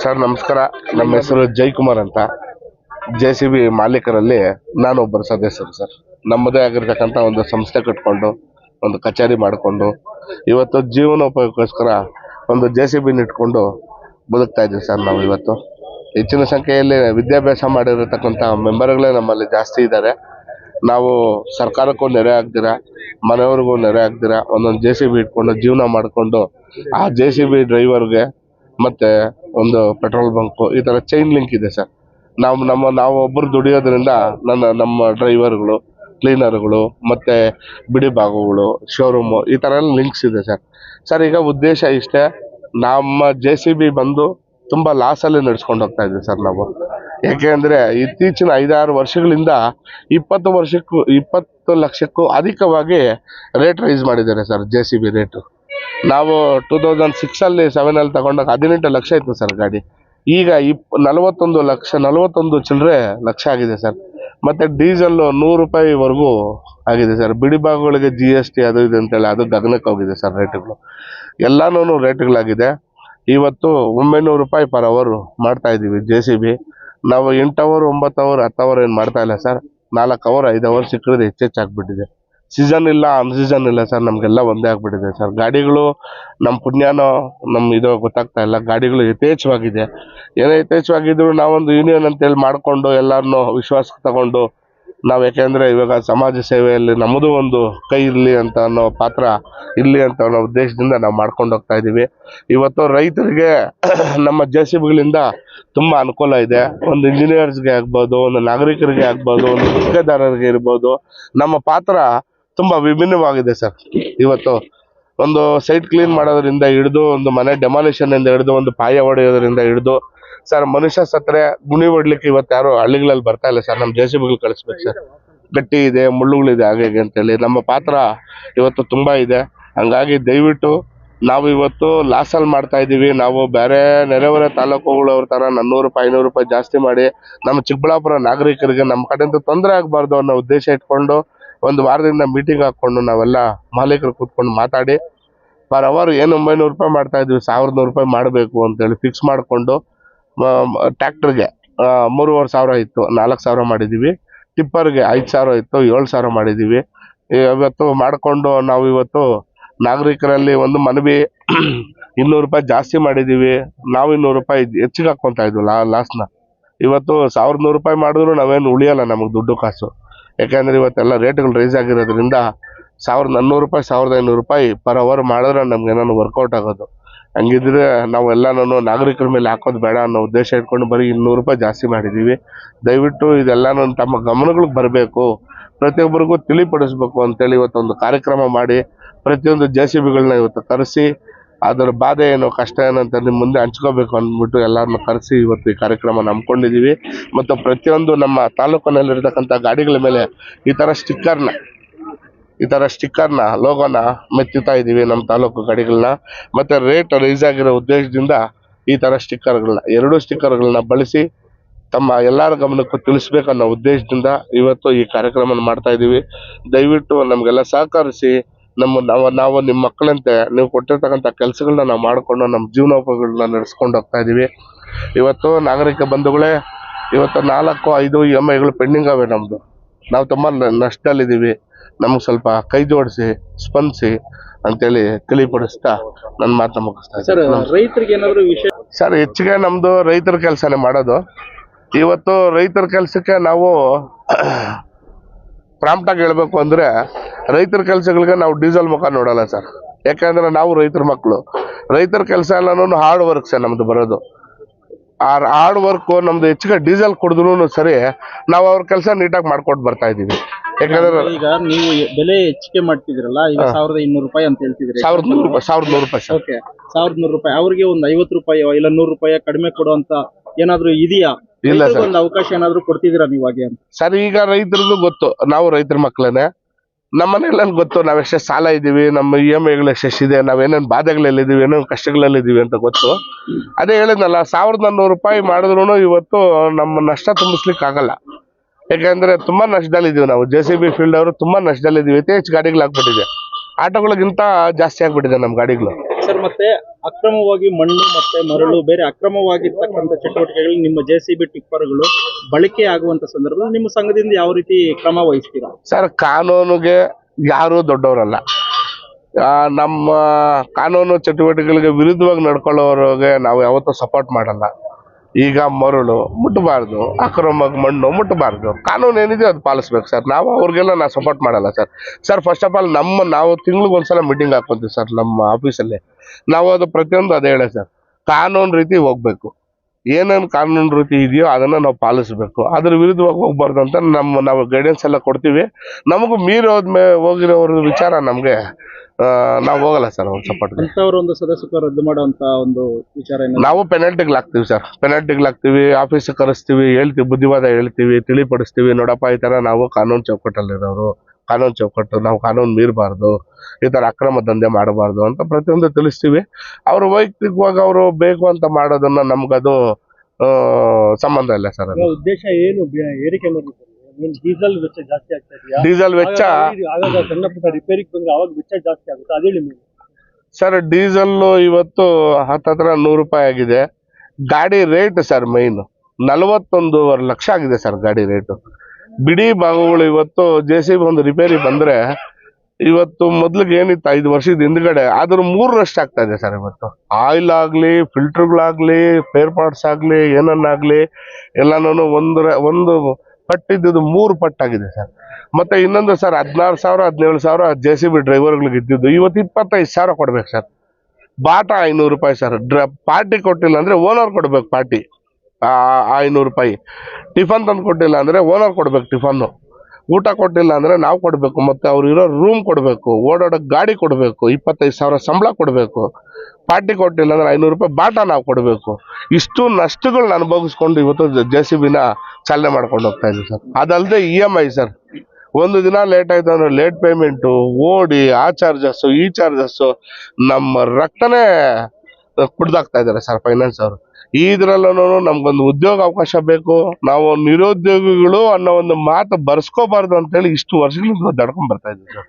Sir, ನಮಸ್ಕಾರ. ನಮ್ಮ ಹೆಸರು ಜೈಕುಮಾರ್ ಅಂತ. ಜೆ ಸಿ ಬಿ ಮಾಲೀಕರಲ್ಲಿ ನಾನೊಬ್ಬರು ಸದಸ್ಯರು ಸರ್. ನಮ್ಮದೇ ಆಗಿರ್ತಕ್ಕಂಥ ಒಂದು ಸಂಸ್ಥೆ ಕಟ್ಕೊಂಡು, ಒಂದು ಕಚೇರಿ ಮಾಡಿಕೊಂಡು, ಇವತ್ತು ಜೀವನೋಪಯೋಗಕ್ಕೋಸ್ಕರ ಒಂದು ಜೆ ಸಿ ಬಿನ ಇಟ್ಕೊಂಡು ಬದುಕ್ತಾ ಇದ್ದೀವಿ ಸರ್ ನಾವು ಇವತ್ತು. ಹೆಚ್ಚಿನ ಸಂಖ್ಯೆಯಲ್ಲಿ ವಿದ್ಯಾಭ್ಯಾಸ ಮಾಡಿರತಕ್ಕಂಥ ಮೆಂಬರ್ಗಳೇ ನಮ್ಮಲ್ಲಿ ಜಾಸ್ತಿ ಇದ್ದಾರೆ. ನಾವು ಸರ್ಕಾರಕ್ಕೂ ನೆರೆ ಆಗ್ದಿರಾ ಮನೆಯವ್ರಿಗೂ ನೆರೆ ಆಗ್ದಿರಾ ಒಂದೊಂದು ಜೆ ಸಿ ಬಿ ಇಟ್ಕೊಂಡು ಜೀವನ ಮಾಡಿಕೊಂಡು ಆ ಜೆ ಸಿ ಬಿ ಡ್ರೈವರ್ಗೆ ಮತ್ತೆ ಒಂದು ಪೆಟ್ರೋಲ್ ಬಂಕು ಈ ಥರ ಚೈನ್ ಲಿಂಕ್ ಇದೆ ಸರ್. ನಾವು ನಮ್ಮ, ನಾವು ಒಬ್ಬರು ದುಡಿಯೋದ್ರಿಂದ ನನ್ನ, ನಮ್ಮ ಡ್ರೈವರ್ಗಳು ಕ್ಲೀನರ್ಗಳು ಮತ್ತು ಬಿಡಿ ಭಾಗಗಳು ಶೋರೂಮು ಈ ಥರ ಎಲ್ಲ ಲಿಂಕ್ಸ್ ಇದೆ ಸರ್. ಸರ್, ಈಗ ಉದ್ದೇಶ ಇಷ್ಟೇ, ನಮ್ಮ ಜೆ ಸಿ ಬಿ ಬಂದು ತುಂಬ ಲಾಸಲ್ಲಿ ನಡೆಸ್ಕೊಂಡು ಹೋಗ್ತಾ ಇದ್ದೀವಿ ಸರ್ ನಾವು. ಯಾಕೆ ಅಂದರೆ ಇತ್ತೀಚಿನ ಐದಾರು ವರ್ಷಗಳಿಂದ ಇಪ್ಪತ್ತು ವರ್ಷಕ್ಕೂ, ಇಪ್ಪತ್ತು ಲಕ್ಷಕ್ಕೂ ಅಧಿಕವಾಗಿ ರೇಟ್ ರೈಸ್ ಮಾಡಿದ್ದಾರೆ sir J C B rate ನಾವು ಟೂ ತೌಸಂಡ್ ಸಿಕ್ಸಲ್ಲಿ ಸೆವೆನಲ್ಲಿ ತಗೊಂಡಾಗ ಹದಿನೆಂಟು ಲಕ್ಷ ಇತ್ತು ಸರ್ ಗಾಡಿ. ಈಗ ಇಪ್, ನಲವತ್ತೊಂದು ಲಕ್ಷ, ನಲವತ್ತೊಂದು ಚಿಲ್ಲರೆ ಲಕ್ಷ ಆಗಿದೆ ಸರ್ ಮತ್ತು ಡೀಸೆಲ್ಲು ನೂರು ರೂಪಾಯಿವರೆಗೂ ಆಗಿದೆ ಸರ್ ಬಿಡಿ ಭಾಗಗಳಿಗೆ ಜಿ ಎಸ್ ಟಿ ಅದು ಇದು ಅಂತೇಳಿ ಅದು ಗಗನಕ್ಕೆ ಹೋಗಿದೆ ಸರ್ ರೇಟ್ಗಳು ಎಲ್ಲಾನು ರೇಟ್ಗಳಾಗಿದೆ ಇವತ್ತು ಒಂಬೈನೂರು ರೂಪಾಯಿ ಪರ್ ಅವರು ಮಾಡ್ತಾ ಇದ್ದೀವಿ ಜೆ ಸಿ ಬಿ ನಾವು ಎಂಟು ಅವರ್ ಒಂಬತ್ತು ಅವರ್ ಹತ್ತು ಅವರ್ ಏನು ಮಾಡ್ತಾ ಇಲ್ಲ ಸರ್ ನಾಲ್ಕು ಅವರ್ ಐದು ಅವರ್ ಸಿಕ್ಕಿದ್ರೆ ಹೆಚ್ಚೆಚ್ಚಾಗ್ಬಿಟ್ಟಿದೆ. ಸೀಸನ್ ಇಲ್ಲ ಅನ್ ಸೀಸನ್ ಇಲ್ಲ ಸರ್ ನಮಗೆಲ್ಲ ಒಂದೇ ಆಗ್ಬಿಟ್ಟಿದೆ ಸರ್ ಗಾಡಿಗಳು ನಮ್ಮ ಪುಣ್ಯನೋ ನಮ್ಮ ಇದು ಗೊತ್ತಾಗ್ತಾ ಇಲ್ಲ. ಗಾಡಿಗಳು ಯಥೇಚ್ಛವಾಗಿದೆ. ಏನೋ ಯಥೇಚ್ಛವಾಗಿದ್ರು ನಾವೊಂದು ಯೂನಿಯನ್ ಅಂತೇಳಿ ಮಾಡಿಕೊಂಡು ಎಲ್ಲರನ್ನೂ ವಿಶ್ವಾಸಕ್ಕೆ ತಗೊಂಡು ನಾವು ಯಾಕೆಂದರೆ ಇವಾಗ ಸಮಾಜ ಸೇವೆಯಲ್ಲಿ ನಮ್ಮದು ಒಂದು ಕೈ ಇರಲಿ ಅಂತ ಅನ್ನೋ ಪಾತ್ರ ಇರಲಿ ಅಂತ ಅನ್ನೋ ಉದ್ದೇಶದಿಂದ ನಾವು ಮಾಡ್ಕೊಂಡು ಹೋಗ್ತಾ ಇದ್ದೀವಿ ಇವತ್ತು ರೈತರಿಗೆ ನಮ್ಮ ಜೆ ಸಿ ಬಿಗಳಿಂದ ತುಂಬ ಅನುಕೂಲ ಇದೆ. ಒಂದು ಇಂಜಿನಿಯರ್ಸ್ಗೆ ಆಗ್ಬೋದು, ಒಂದು ನಾಗರಿಕರಿಗೆ ಆಗ್ಬೋದು, ಒಂದು ಗುತ್ತಿಗೆದಾರರಿಗೆ ಇರ್ಬೋದು. ನಮ್ಮ ಪಾತ್ರ ತುಂಬ ವಿಭಿನ್ನವಾಗಿದೆ ಸರ್. ಇವತ್ತು ಒಂದು ಸೈಟ್ ಕ್ಲೀನ್ ಮಾಡೋದ್ರಿಂದ ಹಿಡಿದು ಒಂದು ಮನೆ ಡೆಮಾಲಿಷನ್ ಇಂದ ಹಿಡಿದು ಒಂದು ಪಾಯ ಹೊಡೆಯೋದ್ರಿಂದ ಹಿಡಿದು ಸರ್, ಮನುಷ್ಯ ಸತ್ರೆ ಗುಣಿ ಹೊಡ್ಲಿಕ್ಕೆ ಇವತ್ತು ಯಾರು ಹಳ್ಳಿಗಳಲ್ಲಿ ಬರ್ತಾ ಇಲ್ಲ ಸರ್. ನಮ್ಮ ಜೆ ಸಿ ಬಿಗಳು ಕಳಿಸ್ಬೇಕು ಸರ್. ಗಟ್ಟಿ ಇದೆ, ಮುಳ್ಳುಗಳಿದೆ, ಹಾಗೆ ಅಂತ ಅಂತೇಳಿ ನಮ್ಮ ಪಾತ್ರ ಇವತ್ತು ತುಂಬ ಇದೆ. ಹಂಗಾಗಿ ದಯವಿಟ್ಟು ನಾವು ಇವತ್ತು ಲಾಸಲ್ಲಿ ಮಾಡ್ತಾ ಇದ್ದೀವಿ. ನಾವು ಬೇರೆ ನೆರೆಹೊರೆ ತಾಲೂಕುಗಳವ್ರ ಥರ ನಾನ್ನೂರು ರೂಪಾಯಿ, ಐನೂರು ರೂಪಾಯಿ ಜಾಸ್ತಿ ಮಾಡಿ ನಮ್ಮ ಚಿಕ್ಕಬಳ್ಳಾಪುರ ನಾಗರಿಕರಿಗೆ ನಮ್ಮ ಕಡೆಯಿಂದ ತೊಂದರೆ ಆಗಬಾರ್ದು ಅನ್ನೋ ಉದ್ದೇಶ ಇಟ್ಕೊಂಡು ಒಂದು ವಾರದಿಂದ ಮೀಟಿಂಗ್ ಹಾಕ್ಕೊಂಡು ನಾವೆಲ್ಲ ಮಾಲೀಕರು ಕೂತ್ಕೊಂಡು ಮಾತಾಡಿ ಪರ್ ಅವರ್ ಏನು ಒಂಬೈನೂರು ರೂಪಾಯಿ ಮಾಡ್ತಾ ಇದ್ವಿ ಸಾವಿರದ ನೂರು ರೂಪಾಯಿ ಮಾಡಬೇಕು ಅಂತೇಳಿ ಫಿಕ್ಸ್ ಮಾಡಿಕೊಂಡು ಟ್ಯಾಕ್ಟ್ರಿಗೆ ಮೂರುವರೆ ಸಾವಿರ ಇತ್ತು, ನಾಲ್ಕು ಸಾವಿರ ಮಾಡಿದ್ದೀವಿ ಟಿಪ್ಪರ್ಗೆ ಐದು ಸಾವಿರ ಇತ್ತು, ಏಳು ಸಾವಿರ ಮಾಡಿದ್ದೀವಿ ಇವತ್ತು ಮಾಡಿಕೊಂಡು ನಾವು ಇವತ್ತು ನಾಗರಿಕರಲ್ಲಿ ಒಂದು ಮನವಿ ಇನ್ನೂರು ರೂಪಾಯಿ ಜಾಸ್ತಿ ಮಾಡಿದ್ದೀವಿ ನಾವು ಇನ್ನೂರು ರೂಪಾಯಿ ಹೆಚ್ಚಿಗೆ ಹಾಕ್ಕೊತಾ ಇದ್ವಿ ಲಾ ಲಾಸ್ನ ಇವತ್ತು ಸಾವಿರದ ನೂರು ರೂಪಾಯಿ ಮಾಡಿದ್ರು ನಾವೇನು ಉಳಿಯಲ್ಲ ನಮಗೆ ದುಡ್ಡು ಕಾಸು. ಯಾಕಂದ್ರೆ ಇವತ್ತೆಲ್ಲ ರೇಟ್ಗಳು ರೈಸ್ ಆಗಿರೋದ್ರಿಂದ ಸಾವಿರದ ನಾನ್ನೂರು ರೂಪಾಯಿ, ಸಾವಿರದ ಐನೂರು ರೂಪಾಯಿ ಪರ್ ಅವರ್ ಮಾಡಿದ್ರೆ ನಮ್ಗೆ ಏನಾದ್ರು ವರ್ಕೌಟ್ ಆಗೋದು. ಹಂಗಿದ್ರೆ ನಾವೆಲ್ಲನೂ ನಾಗರಿಕರ ಮೇಲೆ ಹಾಕೋದು ಬೇಡ ಅನ್ನೋ ಉದ್ದೇಶ ಇಟ್ಕೊಂಡು ಬರೀ ಇನ್ನೂರು ರೂಪಾಯಿ ಜಾಸ್ತಿ ಮಾಡಿದ್ದೀವಿ ದಯವಿಟ್ಟು ಇದೆಲ್ಲನೂ ತಮ್ಮ ಗಮನಗಳಿಗೆ ಬರಬೇಕು. ಪ್ರತಿಯೊಬ್ಬರಿಗೂ ತಿಳಿಪಡಿಸ್ಬೇಕು ಅಂತೇಳಿ ಇವತ್ತೊಂದು ಕಾರ್ಯಕ್ರಮ ಮಾಡಿ ಪ್ರತಿಯೊಂದು ಜೆ ಸಿ ಬಿಗಳನ್ನ ಇವತ್ತು ಕರೆಸಿ, ಅದರ ಬಾಧೆ ಏನು ಕಷ್ಟ ಏನಂತ ನಿಮ್ಮ ಮುಂದೆ ಹಂಚ್ಕೋಬೇಕು ಅಂದ್ಬಿಟ್ಟು ಎಲ್ಲರನ್ನ ಕರೆಸಿ ಇವತ್ತು ಈ ಕಾರ್ಯಕ್ರಮ ನಂಬ್ಕೊಂಡಿದ್ದೀವಿ ಮತ್ತು ಪ್ರತಿಯೊಂದು ನಮ್ಮ ತಾಲೂಕಿನಲ್ಲಿರ್ತಕ್ಕಂಥ ಗಾಡಿಗಳ ಮೇಲೆ ಈ ಥರ ಸ್ಟಿಕ್ಕರ್ನ ಈ ಥರ ಸ್ಟಿಕ್ಕರ್ನ ಲೋಗೋನ ಮೆಚ್ಚುತ್ತಾ ಇದ್ದೀವಿ ನಮ್ಮ ತಾಲೂಕು ಗಾಡಿಗಳನ್ನ ಮತ್ತೆ ರೇಟ್ ರೈಸ್ ಆಗಿರೋ ಉದ್ದೇಶದಿಂದ ಈ ಥರ ಸ್ಟಿಕ್ಕರ್ಗಳನ್ನ ಎರಡೂ ಸ್ಟಿಕ್ಕರ್ಗಳನ್ನ ಬಳಸಿ ತಮ್ಮ ಎಲ್ಲರ ಗಮನಕ್ಕೂ ತಿಳಿಸ್ಬೇಕು ಅನ್ನೋ ಉದ್ದೇಶದಿಂದ ಇವತ್ತು ಈ ಕಾರ್ಯಕ್ರಮವನ್ನು ಮಾಡ್ತಾ ಇದೀವಿ ದಯವಿಟ್ಟು ನಮಗೆಲ್ಲ ಸಹಕರಿಸಿ ನಮ್ಮ, ನಾವು ನಾವು ನಿಮ್ಮ ಮಕ್ಕಳಂತೆ ನೀವು ಕೊಟ್ಟಿರ್ತಕ್ಕಂಥ ಕೆಲಸಗಳನ್ನ ನಾವು ಮಾಡಿಕೊಂಡು ನಮ್ಮ ಜೀವನೋಪಾಯಗಳನ್ನ ನಡೆಸ್ಕೊಂಡು ಹೋಗ್ತಾ ಇದ್ದೀವಿ. ಇವತ್ತು ನಾಗರಿಕ ಬಂಧುಗಳೇ, ಇವತ್ತು ನಾಲ್ಕು, ಐದು ಇ ಎಂ ಐಗಳು ಪೆಂಡಿಂಗ್ ಅವೆ ನಮ್ಮದು ನಾವು ತುಂಬ ನಷ್ಟದಲ್ಲಿದ್ದೀವಿ. ನಮ್ಗೆ ಸ್ವಲ್ಪ ಕೈ ಜೋಡಿಸಿ ಸ್ಪಂದಿಸಿ ಅಂತೇಳಿ ತಿಳಿಪಡಿಸ್ತಾ ನನ್ನ ಮಾತನ್ನ ಮುಗಿಸ್ತಾ ಸರ್ ರೈತರಿಗೆ ಏನಾದ್ರು ವಿಷಯ ಸರ್ ಹೆಚ್ಚಿಗೆ ನಮ್ದು ರೈತರ ಕೆಲಸನೇ ಮಾಡೋದು. ಇವತ್ತು ರೈತರ ಕೆಲಸಕ್ಕೆ ನಾವು ಪ್ರಾಂಪ್ಟಾಗಿ ಹೇಳ್ಬೇಕು ಅಂದರೆ ರೈತರ ಕೆಲಸಗಳಿಗೆ ನಾವು ಡೀಸೆಲ್ ಮುಖ ನೋಡಲ್ಲ ಸರ್. ಯಾಕಂದ್ರೆ ನಾವು ರೈತರ ಮಕ್ಕಳು ರೈತರ ಕೆಲಸ ಎಲ್ಲನೂ ಹಾರ್ಡ್ ವರ್ಕ್ ಸರ್ ನಮ್ದು ಬರೋದು. ಆ ಹಾರ್ಡ್ ವರ್ಕು ನಮ್ದು ಹೆಚ್ಚಿಗೆ ಡೀಸೆಲ್ ಕುಡಿದ್ರು ಸರಿ ನಾವು ಅವ್ರ ಕೆಲಸ ನೀಟಾಗಿ ಮಾಡ್ಕೊಂಡು ಬರ್ತಾ ಇದ್ದೀವಿ. ಯಾಕಂದ್ರೆ ಈಗ ನೀವು ಬೆಲೆ ಹೆಚ್ಚಿಗೆ ಮಾಡ್ತಿದ್ರಲ್ಲ ಈಗ ಸಾವಿರದ ಇನ್ನೂರು ರೂಪಾಯಿ ಅಂತ ಹೇಳ್ತಿದ್ರೆ ಸಾವಿರದ ನೂರು ರೂಪಾಯಿ ಸಾವಿರದ ನೂರು ರೂಪಾಯಿ ಸರ್. ಓಕೆ ಸಾವಿರದ ನೂರು ರೂಪಾಯಿ. ಅವ್ರಿಗೆ ಒಂದು ಐವತ್ತು ರೂಪಾಯಿ ಇಲ್ಲ ನೂರು ರೂಪಾಯಿ ಕಡಿಮೆ ಕೊಡುವಂತ ಏನಾದ್ರು ಇದೆಯಾ? ಇಲ್ಲ ಸರ್. ಒಂದು ಅವಕಾಶ ಏನಾದ್ರು ಕೊಡ್ತಿದ್ದೀರಾ ನೀವು ಹಾಗೆ ಅಂತ? ಸರ್ ಈಗ ರೈತರದ್ದು ಗೊತ್ತು. ನಾವು ರೈತರ ಮಕ್ಕಳೇನೆ ನಮ್ಮ ಮನೆಯಲ್ಲಿ ಗೊತ್ತು ನಾವೆಷ್ಟೇ ಸಾಲ ಇದ್ದೀವಿ ನಮ್ಮ ಇ ಎಂ ಐಗಳು ಎಷ್ಟೆಷ್ಟಿದೆ ನಾವೇನೇನು ಬಾಧೆಗಳಲ್ಲಿದ್ದೀವಿ ಏನೇನು ಕಷ್ಟಗಳಲ್ಲಿದ್ದೀವಿ ಅಂತ ಗೊತ್ತು. ಅದೇ ಹೇಳಿದ್ನಲ್ಲ ಸಾವಿರದ ನಾನ್ನೂರು ರೂಪಾಯಿ ಮಾಡಿದ್ರು ಇವತ್ತು ನಮ್ಮ ನಷ್ಟ ತುಂಬಿಸ್ಲಿಕ್ಕೆ ಆಗಲ್ಲ ಯಾಕಂದ್ರೆ ತುಂಬಾ ನಷ್ಟದಲ್ಲಿದ್ದೀವಿ ನಾವು. ಜೆ ಸಿ ಬಿ ಫೀಲ್ಡ್ ಅವರು ತುಂಬಾ ನಷ್ಟದಲ್ಲಿದ್ದೀವಿ. ಹೆಚ್ಚು ಗಾಡಿಗಳು ಆಗ್ಬಿಟ್ಟಿದೆ. ಆಟೋಗಳಿಗಿಂತ ಜಾಸ್ತಿ ಆಗ್ಬಿಟ್ಟಿದೆ ನಮ್ಮ ಗಾಡಿಗಳು. ಸರ್ ಮತ್ತೆ ಅಕ್ರಮವಾಗಿ ಮಣ್ಣು ಮತ್ತೆ ಮರಳು ಬೇರೆ ಅಕ್ರಮವಾಗಿರ್ತಕ್ಕಂಥ ಚಟುವಟಿಕೆಗಳು ನಿಮ್ಮ ಜೆ ಸಿ ಬಿ ಟಿಪ್ಪರ್ಗಳು ಬಳಕೆ ಆಗುವಂತ ಸಂದರ್ಭದಲ್ಲಿ ನಿಮ್ಮ ಸಂಘದಿಂದ ಯಾವ ರೀತಿ ಕ್ರಮ ವಹಿಸ್ತೀರಾ? ಸರ್ ಕಾನೂನಿಗೆ ಯಾರು ದೊಡ್ಡವರಲ್ಲ. ನಮ್ಮ ಕಾನೂನು ಚಟುವಟಿಕೆಗಳಿಗೆ ವಿರುದ್ಧವಾಗಿ ನಡ್ಕೊಳ್ಳೋರಿಗೆ ನಾವು ಯಾವತ್ತೂ ಸಪೋರ್ಟ್ ಮಾಡಲ್ಲ. ಈಗ ಮರಳು ಮುಟ್ಟಬಾರ್ದು ಅಕ್ರಮವಾಗಿ ಮಣ್ಣು ಮುಟ್ಟಬಾರ್ದು ಕಾನೂನು ಏನಿದೆ ಅದು ಪಾಲಿಸ್ಬೇಕು ಸರ್. ನಾವು ಅವ್ರಿಗೆಲ್ಲ ನಾವು ಸಪೋರ್ಟ್ ಮಾಡಲ್ಲ sir. Sir first of all ನಮ್ಮ, ನಾವು ತಿಂಗ್ಳಿಗೆ ಒಂದ್ಸಲ ಮೀಟಿಂಗ್ ಹಾಕೊಂತೀವಿ ಸರ್, ನಮ್ಮ ಆಫೀಸಲ್ಲಿ ನಾವು ಅದು ಪ್ರತಿಯೊಂದು ಅದೇ ಹೇಳ ಸರ್. ಕಾನೂನು ರೀತಿ ಹೋಗ್ಬೇಕು. ಏನೇನು ಕಾನೂನು ರೀತಿ ಇದೆಯೋ ಅದನ್ನ ನಾವು ಪಾಲಿಸಬೇಕು. ಅದ್ರ ವಿರುದ್ಧವಾಗಿ ಹೋಗ್ಬಾರ್ದು ಅಂತ ನಮ್ಮ ನಾವು ಗೈಡೆನ್ಸ್ ಎಲ್ಲ ಕೊಡ್ತೀವಿ. ನಮಗೂ ಮೀರಿ ಹೋದ್ಮೇ ಹೋಗಿರೋರ ವಿಚಾರ ನಮಗೆ ನಾವು ಹೋಗಲ್ಲ ಸರ್ ಅವ್ರ ಸಪೋರ್ಟ್ ಒಂದು ಸದಸ್ಯತ್ವ ರದ್ದು ಮಾಡುವಂತ ಒಂದು ವಿಚಾರ ನಾವು ಪೆನಾಲ್ಟಿಗೆ ಹಾಕ್ತೀವಿ ಸರ್. ಪೆನಾಲ್ಟಿಗೆ ಹಾಕ್ತೀವಿ ಆಫೀಸಿಗೆ ಕರೆಸ್ತೀವಿ ಹೇಳ್ತೀವಿ ಬುದ್ಧಿವಾದ ಹೇಳ್ತೀವಿ ತಿಳಿಪಡಿಸ್ತೀವಿ. ನೋಡಪ್ಪ ಈ ತರ ನಾವು ಕಾನೂನು ಚೌಕಟ್ಟಲ್ಲಿರೋರು. ಕಾನೂನು ಚೌಕಟ್ಟು ನಾವು ಕಾನೂನು ಮೀರಬಾರ್ದು ಈ ಥರ ಅಕ್ರಮ ದಂಧೆ ಮಾಡಬಾರ್ದು ಅಂತ ಪ್ರತಿಯೊಂದು ತಿಳಿಸ್ತೀವಿ. ಅವರು ವೈಯಕ್ತಿಕವಾಗಿ ಅವರು ಬೇಕು ಅಂತ ಮಾಡೋದನ್ನ ನಮ್ಗದು ಸಂಬಂಧ ಇಲ್ಲ ಸರ್ ಅದು. ಉದ್ದೇಶ ಏನು? ಬೆ- ಏರಿಕೆ ಡೀಸೆಲ್ ವೆಚ್ಚ ಜಾಸ್ತಿ ಆಗ್ತಾ ಇದೆಯಾ? ಡೀಸೆಲ್ ವೆಚ್ಚ ಆಗಾಗ ಸಣ್ಣ ಪುಟ್ಟ ರಿಪೇರಿಗೆ ಬಂದ್ರೆ ಅವಾಗ ವೆಚ್ಚ ಜಾಸ್ತಿ ಆಗುತ್ತೆ. ಅದೇ ಹೇಳಿ ಸರ್ ಡೀಸೆಲ್ ಇವತ್ತು ಹತ್ತತ್ರ ನೂರು ರೂಪಾಯಿ ಆಗಿದೆ. ಗಾಡಿ ರೇಟ್ ಸರ್ ಮೈನ್ ನಲವತ್ತೊಂದೂವರೆ ಲಕ್ಷ ಆಗಿದೆ ಸರ್ ಗಾಡಿ ರೇಟು ಬಿಡಿ ಭಾಗಗಳು ಇವತ್ತು ಜೆ ಸಿ ಬಿ ಒಂದು ರಿಪೇರಿ ಬಂದ್ರೆ ಇವತ್ತು ಮೊದ್ಲಿಗೆ ಏನಿತ್ತು, ಐದು ವರ್ಷದ ಹಿಂದ್ಗಡೆ ಅದ್ರ ಮೂರರಷ್ಟು ಆಗ್ತಾ ಇದೆ ಸರ್ ಇವತ್ತು. ಆಯಿಲ್ ಆಗ್ಲಿ ಫಿಲ್ಟರ್ಗಳಾಗ್ಲಿ ಫೇರ್ ಪಾರ್ಟ್ಸ್ ಆಗ್ಲಿ, ಏನನ್ನಾಗ್ಲಿ ಎಲ್ಲಾನು ಒಂದು ಒಂದು ಪಟ್ಟಿದ್ದು ಮೂರು ಪಟ್ಟಾಗಿದೆ ಸರ್. ಮತ್ತೆ ಇನ್ನೊಂದು ಸರ್, ಹದಿನಾರು ಸಾವಿರ, ಹದಿನೇಳು ಸಾವಿರ ಜೆ ಸಿ ಬಿ ಡ್ರೈವರ್ಗಳಿಗೆ ಇದ್ದಿದ್ದು, ಇವತ್ತು ಇಪ್ಪತ್ತೈದು ಸಾವಿರ ಕೊಡ್ಬೇಕು ಸರ್. ಬಾಟ ಐನೂರು ರೂಪಾಯಿ ಸರ್, ಡ್ರ, ಪಾರ್ಟಿ ಕೊಟ್ಟಿಲ್ಲ ಅಂದ್ರೆ ಓನರ್ ಕೊಡ್ಬೇಕು ಪಾರ್ಟಿ. ಐನೂರು ರೂಪಾಯಿ. ಟಿಫನ್ ತಂದು ಕೊಟ್ಟಿಲ್ಲ ಅಂದರೆ ಓನರ್ ಕೊಡಬೇಕು ಟಿಫನ್ನು. ಊಟ ಕೊಟ್ಟಿಲ್ಲ ಅಂದರೆ ನಾವು ಕೊಡಬೇಕು, ಮತ್ತು ಅವ್ರು ರೂಮ್ ಕೊಡಬೇಕು, ಓಡಾಡೋ ಗಾಡಿ ಕೊಡಬೇಕು, ಇಪ್ಪತ್ತೈದು ಸಾವಿರ ಸಂಬಳ ಕೊಡಬೇಕು, ಪಾರ್ಟಿ ಕೊಟ್ಟಿಲ್ಲ ಅಂದರೆ ಐನೂರು ರೂಪಾಯಿ ಬಾಟ ನಾವು ಕೊಡಬೇಕು. ಇಷ್ಟು ನಷ್ಟಗಳನ್ನ ಅನುಭವಿಸ್ಕೊಂಡು ಇವತ್ತು ಜೆ ಸಿ ಬಿನ ಚಾಲನೆ ಮಾಡ್ಕೊಂಡು ಹೋಗ್ತಾ ಇದ್ದೀವಿ ಸರ್. ಅದಲ್ಲದೆ ಇ ಎಂ ಐ ಸರ್. ಒಂದು ದಿನ ಲೇಟ್ ಆಯ್ತು ಅಂದರೆ ಲೇಟ್ ಪೇಮೆಂಟು ಓಡಿ, ಆ ಚಾರ್ಜಸ್ಸು ಈ ಚಾರ್ಜಸ್ಸು ನಮ್ಮ ರಕ್ತನೇ ಕುಡ್ದಾಗ್ತಾ ಇದ್ದಾರೆ ಸರ್ ಫೈನಾನ್ಸ್ ಅವರು. ಇದ್ರಲ್ಲೂ ನಮ್ಗೊಂದು ಉದ್ಯೋಗ ಅವಕಾಶ ಬೇಕು. ನಾವು ನಿರುದ್ಯೋಗಿಗಳು ಅನ್ನೋ ಒಂದು ಮಾತು ಬರ್ಸ್ಕೋಬಾರ್ದು ಅಂತೇಳಿ ಇಷ್ಟು ವರ್ಷಗಳಿಂದ ದಡ್ಕೊಂಡ್ ಬರ್ತಾ ಇದ್ದೀವಿ ಸರ್.